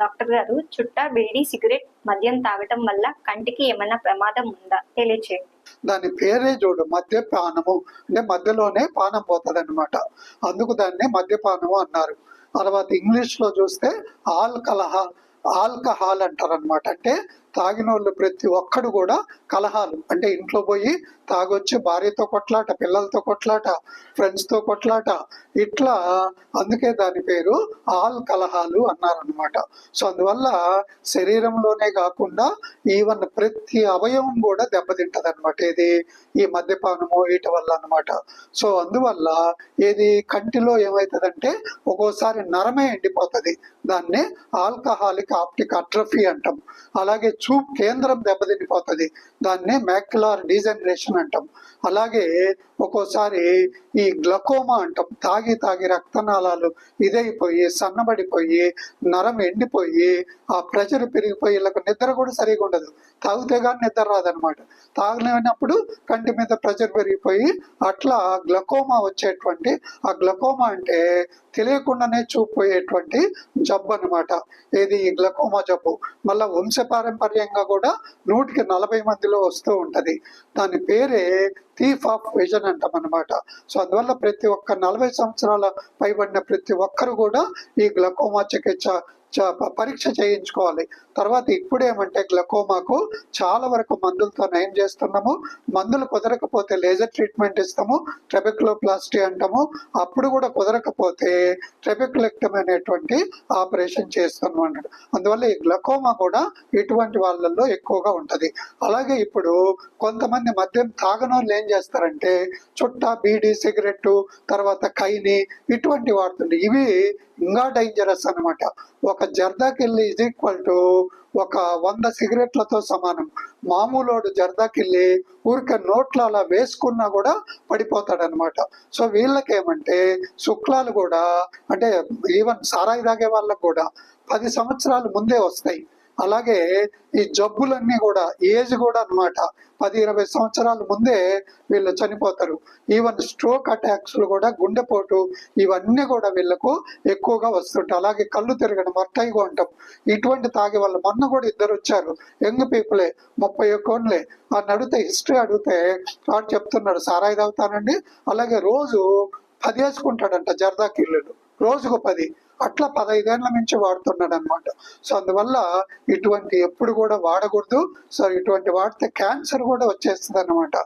Doctor గారు చుట్టా beedi cigarette మద్యం తాగటం వల్ల కంటికి ఏమైనా ప్రమాదం ఉందా? తెలియచేయండి. దాని పేరే చూడు మద్యపానము. అంటే మధ్యలోనే పానం పోతుంది అనమాట అందుకు దాన్ని మద్యపానము అన్నారు. తర్వాత ఇంగ్లీష్లో చూస్తే ఆల్కలహ ఆల్కహాల్ అంటారు అనమాట అంటే తాగినోళ్ళు ప్రతి ఒక్కడు కూడా కలహాలు. అంటే ఇంట్లో పోయి తాగొచ్చి భార్యతో కొట్లాట పిల్లలతో కొట్లాట ఫ్రెండ్స్తో కొట్లాట ఇట్లా అందుకే దాని పేరు ఆల్ కలహాలు అన్నారనమాట సో అందువల్ల శరీరంలోనే కాకుండా ఈవెన్ ప్రతి అవయవం కూడా దెబ్బతింటది అనమాట ఇది ఈ మద్యపానము వీటి వల్ల అనమాట సో అందువల్ల ఏది? కంటిలో ఏమవుతుందంటే ఒక్కోసారి నరమే ఎండిపోతుంది. దాన్ని ఆల్కహాలిక్ ఆప్టిక్ అట్రఫీ అంటాం. అలాగే చూప్ కేంద్రం దెబ్బతిండిపోతుంది దాన్ని మ్యాక్యులార్ డీజనరేషన్ అంటాం. అలాగే ఒక్కోసారి ఈ గ్లకోమా అంటాం. తాగి తాగి రక్తనాళాలు ఇదైపోయి సన్నబడిపోయి నరం ఎండిపోయి ఆ ప్రెషర్ పెరిగిపోయి వీళ్ళకి నిద్ర కూడా సరిగా ఉండదు. తాగితే కానీ నిద్ర రాదనమాట. తాగలేనప్పుడు కంటి మీద ప్రెషర్ పెరిగిపోయి అట్లా గ్లకోమా వచ్చేటువంటి ఆ గ్లకోమా అంటే తెలియకుండానే చూపోయేటువంటి జబ్బు అనమాట. ఏది? ఈ గ్లకోమా జబ్బు. మళ్ళా వంశపారంపర్యంగా కూడా నూటికి నలభై మందిలో వస్తూ ఉంటది. దాని పేరే థీఫ్ ఆఫ్ విజన్ అంటాం అనమాట సో అందువల్ల ప్రతి ఒక్క నలభై సంవత్సరాల పైబడిన ప్రతి ఒక్కరు కూడా ఈ గ్లకోమా చికిత్స చ- పరీక్ష చేయించుకోవాలి. తర్వాత ఇప్పుడేమంటే గ్లకోమాకు చాలా వరకు మందులతో నయం చేస్తున్నాము. మందులు కుదరకపోతే లేజర్ ట్రీట్మెంట్ ఇస్తాము. ట్రెబెక్లోప్లాస్టీ అంటాము. అప్పుడు కూడా కుదరకపోతే ట్రెబెక్లెక్టమ్ అనేటువంటి ఆపరేషన్ చేస్తున్నాం అన్నాడు. అందువల్ల ఈ గ్లకోమా కూడా ఇటువంటి వాళ్ళల్లో ఎక్కువగా ఉంటుంది. అలాగే ఇప్పుడు కొంతమంది మద్యం తాగనోళ్ళు ఏం చేస్తారంటే చుట్టా బీడీ సిగరెట్ తర్వాత కైని ఇటువంటి వాడుతుండే. ఇవి ఇంకా డేంజరస్ అన్నమాట. ఒక జర్దాకెళ్ళి ఇజ్ ఈక్వల్ టు ఒక వంద సిగరెట్లతో సమానం. మామూలోడు జర్దాకెళ్ళి ఊరికే నోట్లు అలా వేసుకున్నా కూడా పడిపోతాడనమాట సో వీళ్ళకేమంటే శుక్లాలు కూడా అంటే ఈవెన్ సారాయి తాగే వాళ్ళకు కూడా పది సంవత్సరాలు ముందే వస్తాయి. అలాగే ఈ జబ్బులన్నీ కూడా ఏజ్ కూడా అన్నమాట. పది ఇరవై సంవత్సరాల ముందే వీళ్ళు చనిపోతారు. ఈవెన్ స్ట్రోక్ అటాక్స్లు కూడా గుండెపోటు ఇవన్నీ కూడా వీళ్ళకు ఎక్కువగా వస్తుంటాయి. అలాగే కళ్ళు తిరగడం అట్టయిగా ఉంటాం ఇటువంటి తాగే వాళ్ళు. మొన్న కూడా ఇద్దరు వచ్చారు. యంగ్ పీపులే ముప్పై ఒక్కోన్లే ఆ అడిగితే హిస్టరీ అడిగితే వాడు చెప్తున్నాడు సారాయి తాగుతానండి అలాగే రోజు పది వేసుకుంటాడంట జర్దా కిల్లులు రోజుకు పది. అట్లా పదహైదేళ్ళ నుంచి వాడుతున్నాడు అనమాట సో అందువల్ల ఇటువంటి ఎప్పుడు కూడా వాడకూడదు. సో ఇటువంటి వాడితే క్యాన్సర్ కూడా వచ్చేస్తుంది అనమాట